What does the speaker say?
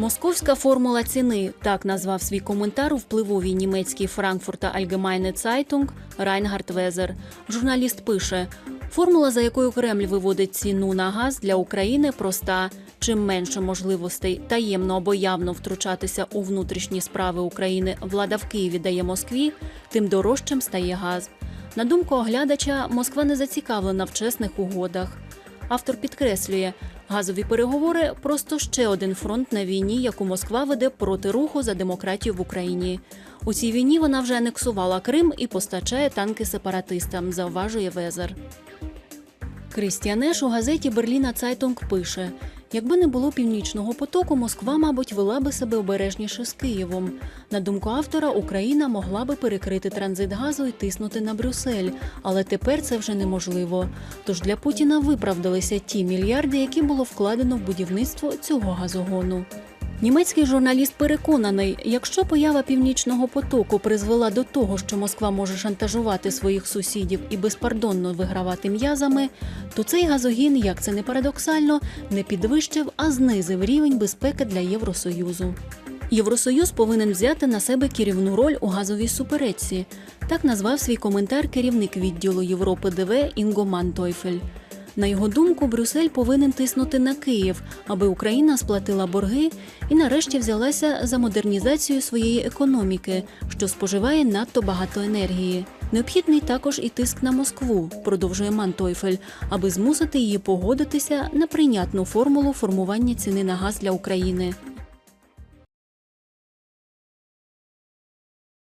Московська формула ціни так назвав свій коментар у впливовій німецькій Франкфурта Allgemeine Zeitung Райнгард Везер. Журналіст пише: формула, за якою Кремль виводить ціну на газ для України, проста. Чим менше можливостей таємно або явно втручатися у внутрішні справи України влада в Києві дає Москві, тим дорожчим стає газ. На думку оглядача, Москва не зацікавлена в чесних угодах. Автор підкреслює, газові переговори просто ще один фронт на війні, яку Москва веде проти руху за демократію в Україні. У цій війні вона вже анексувала Крим і постачає танки сепаратистам, зауважує Везер. Крістіанеш у газеті Берліна Цайтунг пише: якби не було північного потоку, Москва, мабуть, вела би себе обережніше з Києвом. На думку автора, Україна могла би перекрити транзит газу і тиснути на Брюссель, але тепер це вже неможливо. Тож для Путіна виправдалися ті мільярди, які було вкладено в будівництво цього газогону. Німецький журналіст переконаний, якщо поява північного потоку призвела до того, що Москва може шантажувати своїх сусідів і безпардонно вигравати м'язами, то цей газогін, як це не парадоксально, не підвищив, а знизив рівень безпеки для Євросоюзу. Євросоюз повинен взяти на себе керівну роль у газовій суперечці. Так назвав свій коментар керівник відділу Європи ДВ Інго Мантойфель. На його думку, Брюссель повинен тиснути на Київ, аби Україна сплатила борги і нарешті взялася за модернізацію своєї економіки, що споживає надто багато енергії. Необхідний також і тиск на Москву, продовжує Мантойфель, аби змусити її погодитися на прийнятну формулу формування ціни на газ для України.